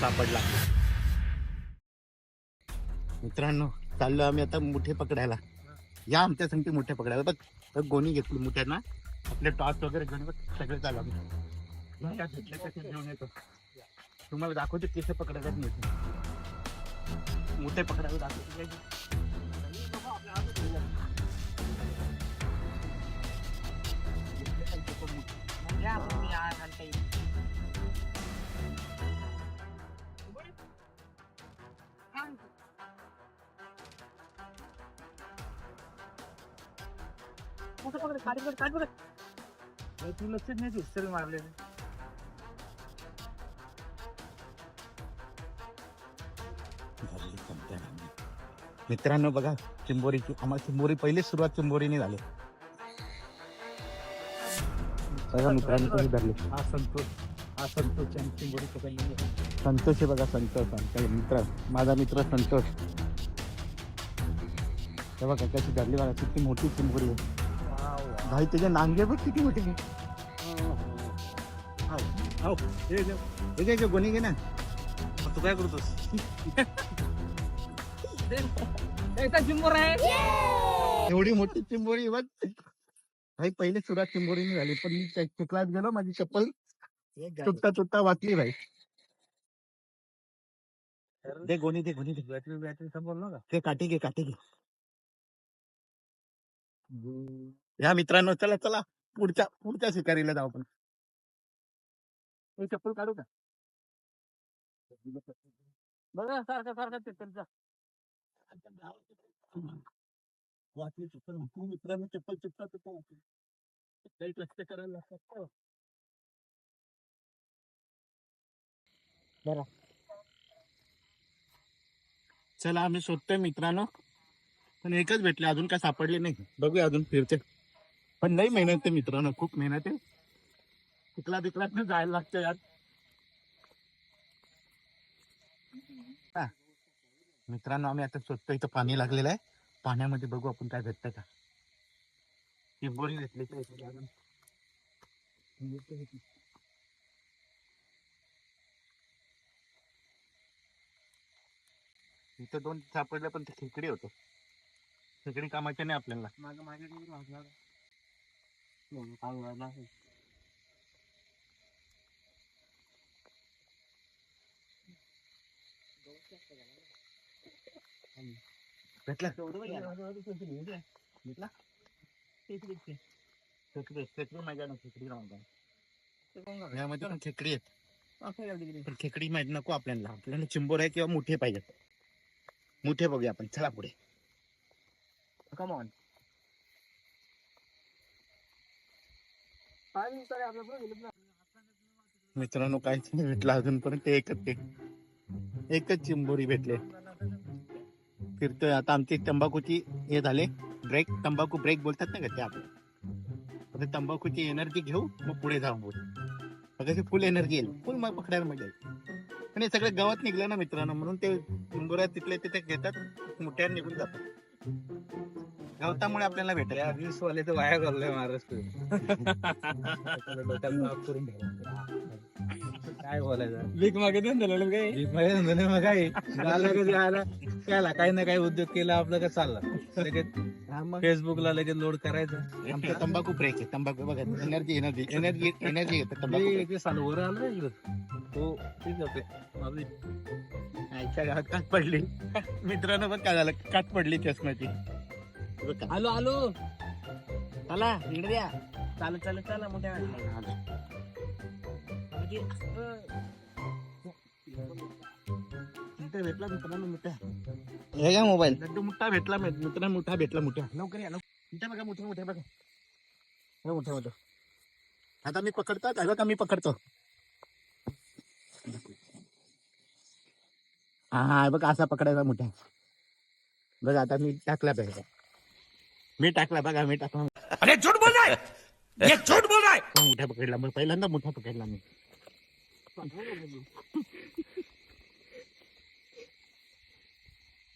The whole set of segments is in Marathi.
सापडला. मित्रांनो चाललो आम्ही आता मुठे पकडायला. या आमच्या संगती मुठे पकडायला. बघ गोणी घेतली मोठ्यांना. आपले टॉर्च वगैरे घेऊन बघ सगळे चालू आम्ही. घेऊन येतो. तुम्हाला दाखवते कसे पकडायला मिळते मुठे पकडायला दाखवते. तू लक्षच नाही दिसत मारले मित्रांनो बघा चिंबोरीची आम्हाला चिंबोरी पहिली सुरुवात चिंबोरीने झाली. बघा मित्रांनो धरली. हा संतोष हा संतोष आणि चिंबोरी. संतोष आहे बघा संतोष. आमचा मित्र माझा मित्र संतोष. हे बघा कशी धरली बघा किती मोठी चिंबोरी आहे. भाई त्याचे नांगे बघ किती मोठे आहे. हो, हे. हे गोणी घे ना. तू काय करतोस? चिंबोर आहे. एवढी मोठी चिंबोरी बघ. भाई पहिले सुरुवात चिंबोरीने झाली पण मी चिखलात गेलो माझी चप्पल तुटता तुटता वाचली भाई. दे गोणी दे गोणी दे. बॅटरी बॅटरी समोर ना का? ते काठी घे काठी घे. या मित्रांनो चला चला पुढच्या पुढच्या शिकारीला जाऊ आपण. हे चप्पल काढू का? बघा सारखा सारखा ते त्यांचा. वाचली चप्पल मित्रांनो चप्पल वाचली काही लक्ष करायला लागतात बरं. चला आम्ही शोधतोय मित्रांनो. पण एकच भेटले अजून काय सापडले नाही. बघूया अजून फिरते. पण नाही मेहनत आहे मित्रांनो खूप मेहनत आहे. तिकला तिकलात जायला लागतं यात मित्रांनो आम्ही आता स्वतः इथं पाणी लागलेलं आहे. पाण्यामध्ये बघू आपण काय भेटतं का. चिंबोरी घेतली इथं. दोन सापडलं पण ते खेकडी होतो. खेकडी कामाचे नाही आपल्याला मागे मागे किती वाजला हो, काय वाजला असेल. भेटला भेटला खेकडी खेकडी माझ्या ना खेकडी राहून ते कोण यामध्ये पण खेकडी आहेत असं पण खेकडी माहिती नको आपल्याला आपल्याला चिंबोर आहे किंवा मोठे पाहिजेत मोठे बघूया आपण चला पुढे Come on. पाच मिनिटं आपल्या पुढे गेलेत ना. मित्रांनो काहीच नाही भेटलं अजूनपर्यंत एकच ते एकच चिंबोरी भेटले. फिरतोय आता आमची तंबाखूची हे झाले. ब्रेक तंबाखू ब्रेक बोलतात ना का ते आपण. आता तंबाखूची एनर्जी घेऊ मग पुढे जाऊ बोल. बघा फुल एनर्जी येईल. फुल मग पकडायला मजा येईल. पण हे सगळं गवत निघलं ना मित्रांनो म्हणून ते चिंबोऱ्या तिथले तिथे घेतात मोठ्या निघून जातात. गवतामुळे आपल्याला भेटेल या वीस वाले तर वाया घाललोय महाराष्ट्र करून. काय बोलायचं? वीक मागे देऊन दिलेलं काय वीक मागे मग काय झालं त्याला काही ना काही उद्योग केला आपलं का चाललं? लगेच हा फेसबुकला लगेच लोड करायचं. आमचा तंबाखू ब्रेक आहे. तंबाखू बघा एनर्जी एनर्जी एनर्जी एनर्जी येते तंबाखू ते- साल वर आलं इकडं. तो होते. आपली आईच्या गावात काच पडली. मित्रांनो पण काय झालं काच पडली चष्म्याची. आलो आलो. चला इकडे द्या चालत चालत चाला मोठ्या इथे भेटला मित्रांनो मोठा हे का मोबाईल. लड्डू मोठा भेटला मित्रांनो मोठा भेटला मोठा लवकर या लवकर. इथे बघा मोठे मोठे बघा. हे मोठे मोठे आता मी पकडतो काय बघा मी पकडतो. हा हा हे बघा असा पकडायचा मोठा बघा आता मी टाकला पाहिजे. मी टाकला बघा मी टाकला अरे झूठ बोल रहा है ये झूठ बोल रहा है मोठा पकडला मग पहिल्यांदा मोठा पकडला मी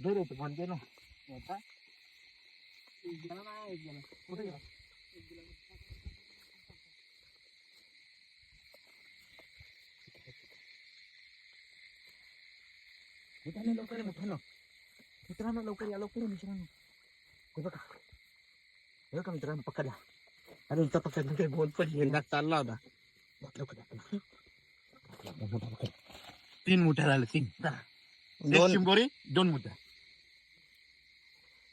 दे रे तू म्हणते ना कुठे गेला? मित्रांनो लवकर या, मित्रांनो मित्रांनो लवकर या लवकर या, मित्रांनो हे बघा बघा मित्रांनो पकडला अरे उलटा पकडला काही बोल पण चालला होता. तीन मुठ्या झाल्या तीन. एक चिंबोरी दोन मुठ्या.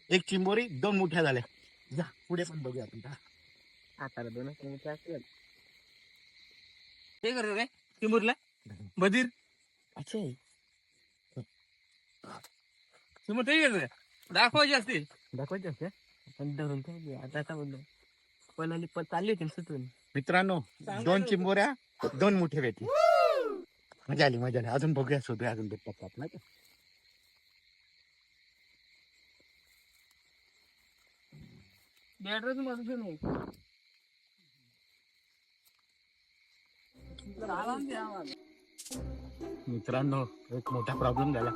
एक चिंबोरी दोन मुठ्या झाल्या. जा पुढे पण बघूया आपण जा. आता दोन मुठ्या असतील. ते करतो काय? चिमुरला बधीर? अच्छा. ते दाखवायची असते दाखवायचे असते धरून आता पण आली पण चालली होती ना सुटून. मित्रांनो दोन चिंबोऱ्या दोन मुठे भेटले. मजा आली मजा आली. अजून बघूया शोधूया अजून भेटतात आपल्याला बॅटरीच नाही. मित्रांनो एक मोठा प्रॉब्लेम झाला.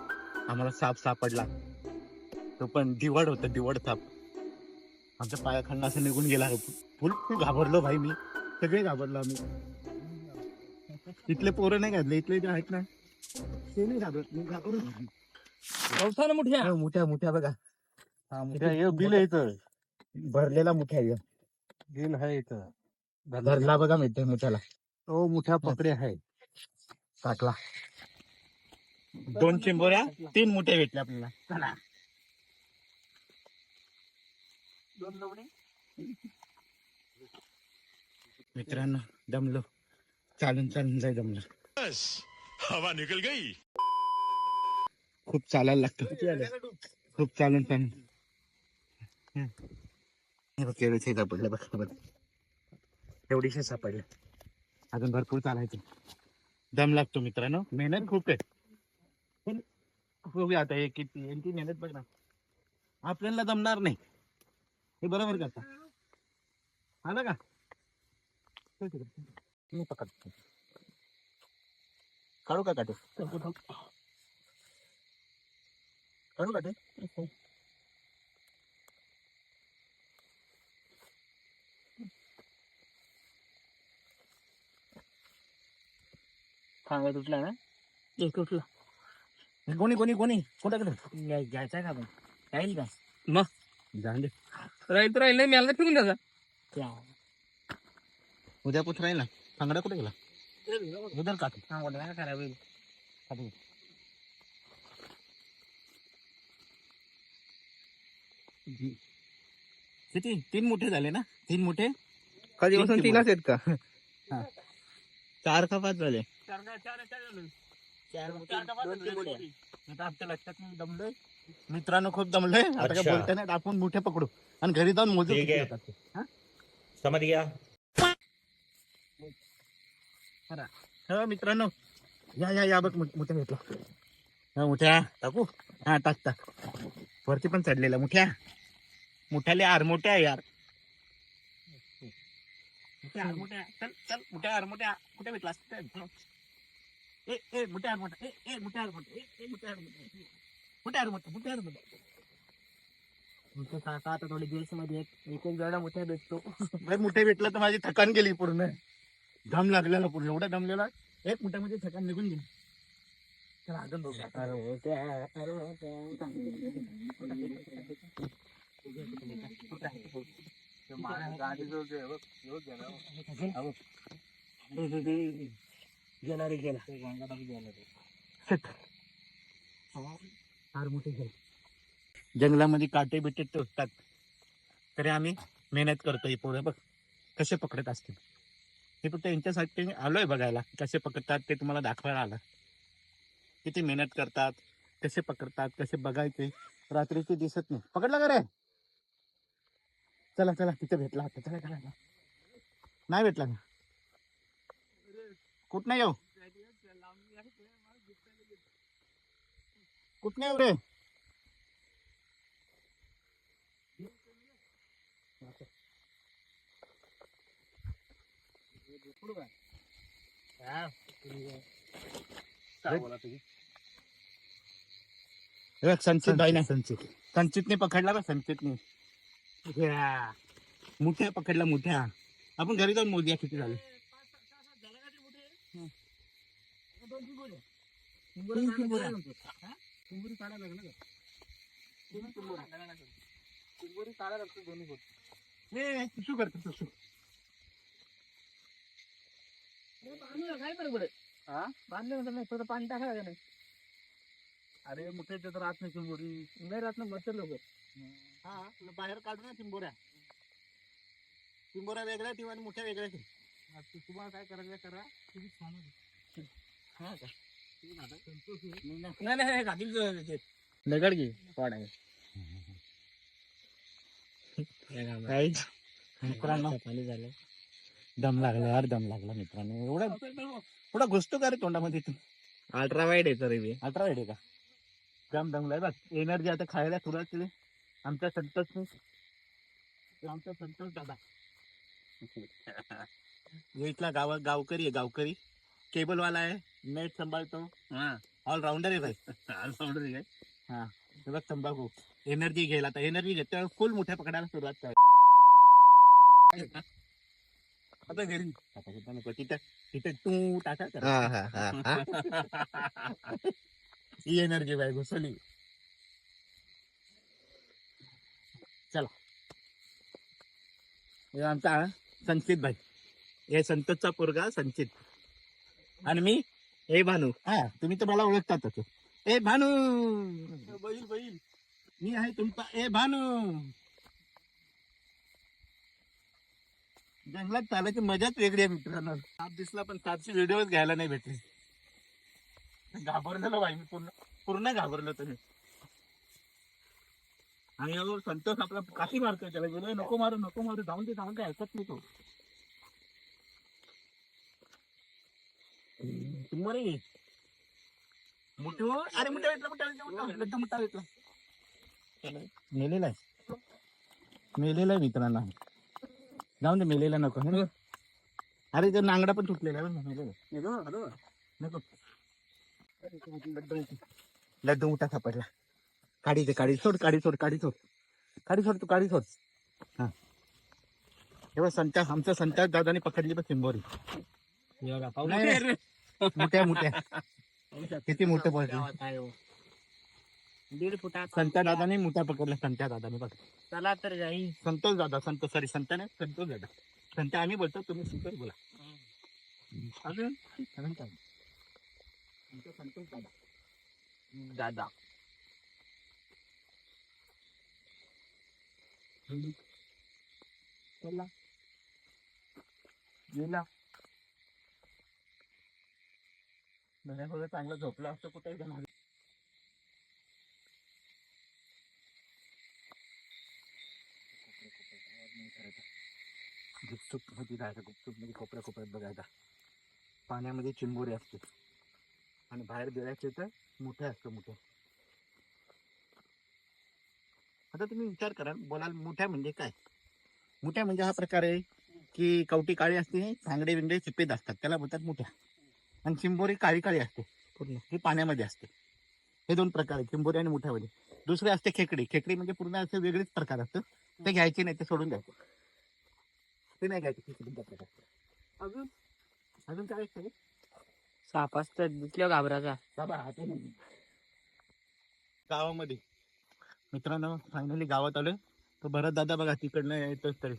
आम्हाला साप सापडला. तो पण दिवड होता दिवड साप. आमच्या पायाखांना असं निघून गेला फुल फुल घाबरलो भाई मी. सगळे घाबरलो आम्ही. इथले पोरं नाही घातले इथले जे आहेत ना ते नाही घाबरत. मी घाबरून मोठ्या. मोठ्या मोठ्या बघा. बिल इथं. भरलेला मोठ्या. बिल आहे इथं. धरला बघा मिळते मोठ्याला. तो मोठ्या पकडे आहे. टाकला दोन चिंबोऱ्या तीन मोठे भेटले आपल्याला चला दोन लवणे मित्रांनो दमलो. चालून चालून जाय दमलो. बस हवा निकल गई. खूप चालायला लागतं. खूप चालून चालून. केळीचे सापडले बघ बघ. एवढीशे सापडले. अजून भरपूर चालायचं. दम लागतो मित्रांनो. मेहनत खूप आहे. पण बघूया आता हे किती यांची मेहनत बघ ना. आपल्याला जमणार नाही. हे बरोबर करता. आलं का? मी पकड काढू का काटू? काढू काटे? तुटला ना? एक तुटला. कोणी कोणी कोणी? कोणाकडे घ्यायचा का पण राहील का? जाऊन दे. राहील तर राहील नाही द्यायचा उद्या पुत राहील ना? सांगडा कुठे गेला? उदर काट. किती तीन मोठे झाले ना? तीन मोठे? कधीपासून तीन तीनच आहेत का? चार का पाच झाले. आता आमच्या लक्षात नाही दमलोय. मित्रांनो खूप दमलोय. आता काय अच्छा. बोलता नाही आपण मोठे पकडू. आणि घरी जाऊन मोजू ठीक किती आहे. होतात ते. हा? समझ गया हो मित्रांनो. या या या बघ मोठ- मोठ्या घेतला हा मोठ्या. टाकू? हा टाक टाक. वरती पण चढलेला मोठ्या. मोठ्याले आर मोठ्या यार. मोठ्या आर मोठ्या. चल चल मोठ्या आर मोठ्या. कुठे भेटला मोठ्या ए ए मोठ्या आर मोठा. ए ए मोठ्या आर मोठा मोठ्या आर मोठा. मोठ्या आर मोठा आता थोडे दिवसमध्ये एक एक जण मोठ्या भेटतो. मोठे भेटलं तर माझी थकान गेली पूर्ण. दम लागलेला पूर्ण. एवढा दमलेला एक मोठ्यामध्ये थकान निघून गेली. चला अजून बघूया मोठ्या अरे मोठ्या. गेला रे गेला फार मोठे गेले जंगलामध्ये काटे बिटे टोचतात तरी आम्ही मेहनत करतो हे पोरं बघ. कसे पकडत असतील. हे फक्त यांच्यासाठी आलोय बघायला कसे पकडतात ते तुम्हाला दाखवायला आलं किती मेहनत करतात कसे पकडतात कसे बघायचे रात्रीचे दिसत नाही. पकडला का रे? चला चला तिथे भेटला आता. चला चला. नाही भेटला का? कुठ नाही येऊ कुठ नाही येऊ रे? संचित भाई नाही संचित संचितने पकडला का? संचितने. मुठ्या पकडला मुठ्या. आपण घरी जाऊन मोजूया किती झाले? तीन चिंबोऱ्या. चिंबोरी काढायला लागलं का चिंबोरी काढायला लागतो दोन्ही बोट ए तू करतो तू काय बरोबर हा? बांधले नाही थोडं पाणी टाकायला अरे मोठे तर राहत नाही चिंबोरी नाही राहत ना मच्छर लोक. हा तुला बाहेर काढू ना चिंबोऱ्या. चिंबोऱ्या वेगळ्या ठेवा आणि मोठ्या वेगळ्या ठेव. तुम्हाला काय करायचं करा. तुम्ही हा का? नाही नाही घातील दगड घे पाडाय मित्रांनो झालं दम लागला यार दम लागला मित्रांनो एवढा एवढा घुसतो का रे तोंडामध्ये तू अल्ट्रा वाईड आहे तरी बी अठरा आहे का दम दमलाय बघ एनर्जी आता खायला सुरुवात केली आमचा संतोष आमचा संतोष दादा इथला गाव गावकरी आहे गावकरी. केबलवाला आहे नेट सांभाळतो. हा ऑलराऊंडर आहे भाई. ऑलराऊंडर आहे हा हे बघ तंबाखू. एनर्जी घ्यायला आता एनर्जी घेतो फुल मोठ्या पकडायला सुरुवात कर. आता घरी. आता कुठं नको तिथं तिथं तू टाका कर. ही एनर्जी बाय घुसवली चला. हे आमचा संचित भाई. हे संतोषचा पोरगा संचित आणि मी? हे भानू. हा तुम्ही तर मला ओळखतातच. ए भानू! बैल बैल. मी आहे तुमचा ए भानू! जंगलात चालायची मजाच वेगळी आहे मित्रांनो. साप दिसला पण सापचे व्हिडिओ घ्यायला नाही भेटले. घाबरलेलो भाई मी पूर्ण पूर्ण घाबरलो तुम्ही. आणि संतोष आपला काठी मारतोय त्याला. गेलो नको मारू नको मारू. जाऊन ते जाऊन ते ऐकत नाही तो. मोठा भेटला एकदम मोठा भेटला मेलेला आहे. मेलेला आहे मित्रांनो. जाऊन दे मेलेला नको? अरे तो नांगडा पण तुटलेला आहे मेलेला. नको लड्डू लड्डू मोठा सापडला काढी दे काढी. सोड काढी सोड काढी सोड. काढी सोड तू काढी सोड. हा. तेव्हा संत्या आमच्या संत्या दादाने पकडली पण नाही, नाही. मोठ्या मोठ्या. किती मोठे पडले? दीड फुटात संत्या दादाने मोठ्या पकडल्या संत्या दादाने बघ. चला तर जाई. संतोष दादा संतोष सॉरी संत्या नाही संतोष दादा. संत्या आम्ही बोलतो तुम्ही संतोष बोला. अजून? अजून काय? आमचा संतोष दादा. दादा. चला. गेला. बघा चांगलं झोपला असतं कुठे जाणार गुपचूपमध्ये जायचं गुपचूप म्हणजे मध्ये कोपऱ्या कोपऱ्यात बघायचा पाण्यामध्ये चिंबोरी असते. आणि बाहेर गेल्याचे तर मोठे असतं मोठे. आता तुम्ही विचार करा बोलाल मोठ्या म्हणजे काय? मोठ्या म्हणजे हा प्रकार आहे की कवटी काळी असते सांगडे बिंगडे चिप्पीत असतात त्याला बोलतात मोठ्या. आणि चिंबोरी काळी काळी असते पूर्ण. ही पाण्यामध्ये असते. हे दोन प्रकार आहेत चिंबोरी आणि मोठ्यामध्ये दुसरे असते खेकडी. खेकडी म्हणजे पूर्ण असे वेगळेच प्रकार असतं ते घ्यायचे नाही ते सोडून द्यायचे. ते नाही घ्यायचे प्रकार अजून? अजून काय असतं? साप असतात दिसल्या घाबराचा. गावामध्ये. मित्रांनो फायनली गावात आलोय. तर भरत दादा बघा तिकडनं येतोच तरी.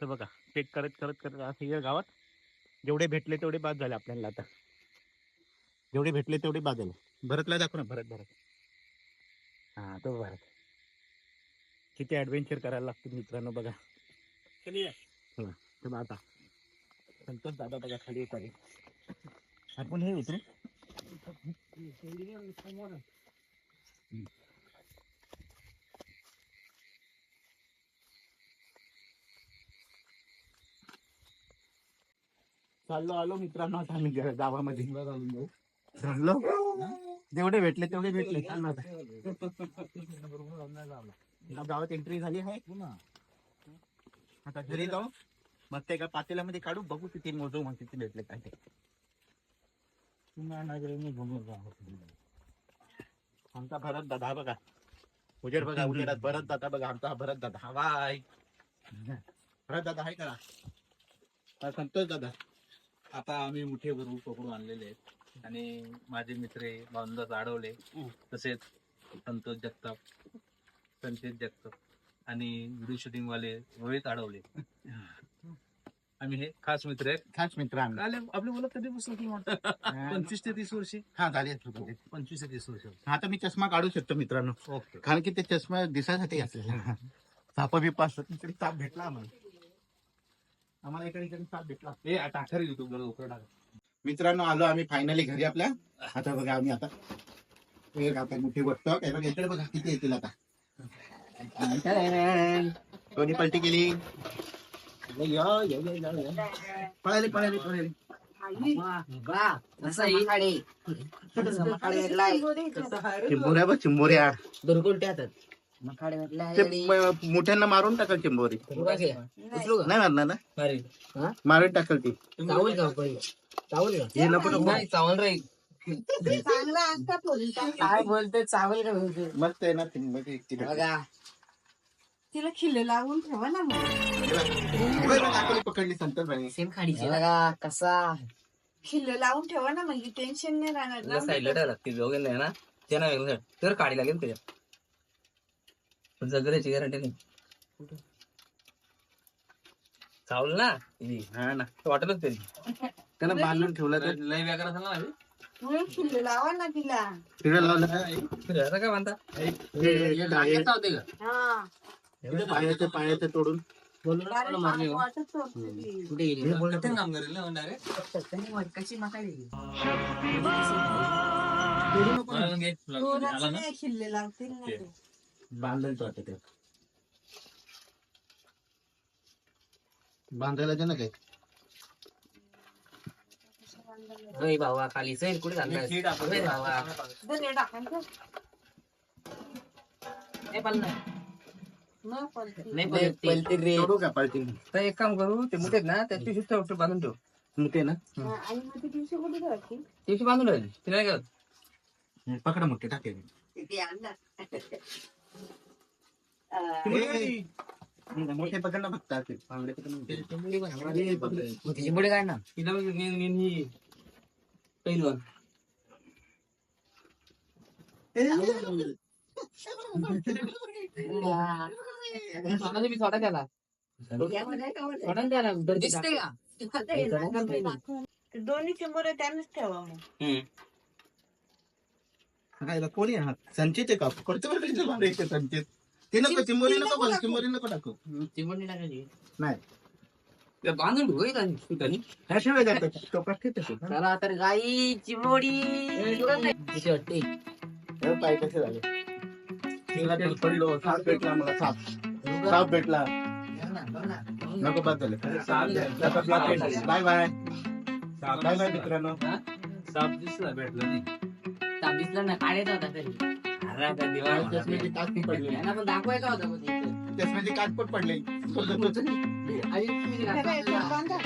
तर बघा चेक करत करत करत असं गावात. जेवढे भेटले तेवढे बाद झाले आपल्याला आता. जेवढे भेटले तेवढे बाद झाले. भरतला दाखव ना भरत भरत. हा तो भरत. किती ऍडव्हेंचर करायला लागते मित्रांनो बघा. तर आता. संतोष दादा बघा खाली आपण हे उतरू. चाललो आलो मित्रांनो आता आम्ही गावामध्ये. चाललो. जेवढे भेटले तेवढे भेटले. चाललो आता. आता गावात एंट्री झाली आहे. आता घरी जाऊ. मग ते एका पातेल्यामध्ये काढू. बघू किती मोजू मग किती भेटले काय ते. आमचा भरत दादा हा बघा. उजेड बघा उजेडात भरत दादा बघा. आमचा हा भरत दादा. हवाय भरत दादा आहे करा. हा संतोष दादा. आता आम्ही मुठे भरून पकडून आणलेले आहेत. आणि माझे मित्र भावंदास आडवले हम्म. तसेच संतोष जगताप संकेत जगताप आणि व्हिडिओ शूटिंग वाले रोहित आडवले. आम्ही हे खास मित्र आहेत. खास मित्र आम्ही. काल आपली मुलं कधीपासून की म्हणतात पंचवीस ते तीस वर्षी? हा झाले. पंचवीस ते तीस वर्ष. आता मी चष्मा काढू शकतो मित्रांनो. कारण की ते चष्मा दिसायसाठी असेल साप बिपा असतात साप भेटला आम्हाला. आम्हाला इकडे इकडे साप भेटला. हे टाकर युट्यूब वर लवकर टाका मित्रांनो आलो आम्ही फायनली घरी आपल्या. आता बघा आम्ही आता. एक आता मोठी गोष्ट. काय बघा इकडे बघा किती येतील आता. कोणी पलटी केली? पळाली पळाली पळाली. चिंबोऱ्या बघ चिंबोऱ्या. ते म- मोठ्यांना मारून टाकल चिंबोरी नाही. मारणार ना? मारून टाकल ती. हे नको नको. काय बोलते चावल का बोलते मस्त आहे ना चिंबोरी एकटी भेटली. बघा. तिला खिल्ले लावून ठेवा ना मग. हे बघ, पकडली सेम खाडीची बघा कसा? खिल्ले लावून ठेवा ना म्हणजे टेन्शन नाही राहणार ना. साईडला ठेवला ती दोघे नाही ना. ते वेगळं तर काढी लागेल त्याच्यात. जगण्याची गॅरंटी नाही. चावलं ना. हा ना. वाटलंच तरी. त्याला बांधून ठेवलं तर. लय व्याकरण झाला ना म्हणून खिल्ले लावा ना तिला. तिला लावलं. आता काय म्हणता डाळे- हा पायाचं पायाचं तोडून. वाटत ती. हे कठीण काम करेल ना दोनच नाही लावतील ना ते. बांधलं तो आता ते बांधायला दे ना काय अय भावा खाली चल कुठे घालताय अय भावा दे रे टाकायचं. नाही पाहिलं ना. न पलटी. नाही पाहिलं ते. तोडू का पाळती तर एक काम करू ते मुठेत ना त्या दिवशी ठेव बांधून ठेव मोठे ना हा, आणि मग ते दिवशी कुठे ठेवायची? दिवशी बांधून ठेवायची तिला काय करत पकडा मोठे टाकेल ते आणलं. मोठे पकड ना फक्त असे. काय ना तिला बघ, मी- त्याला दिसते का दोन्ही चिंबोरे त्यानेच ठेवा मग काय कोणी आहात संचित आहे का करतो संचित? ते नको चिंबोरी नको बोल चिंबोरी नको टाकू टाकायची. नाही. त्या बांधून ठिकाणी. चला तर गाई वाटते. पाय कसे झाले? तिला पडलो साप भेटला मला साप. साप भेटला. नको बाद झाले. Bye bye. बाय बाय मित्रांनो. साप दिसला भेटला नाही. ताप दिसला ना काढायचा होता तरी. दिवाळी चष्म्याची काच पडली यांना पण दाखवायचा होता पण इथे. चष्म्याची काच पण पडली आणि तुम्ही याच्यात बांधा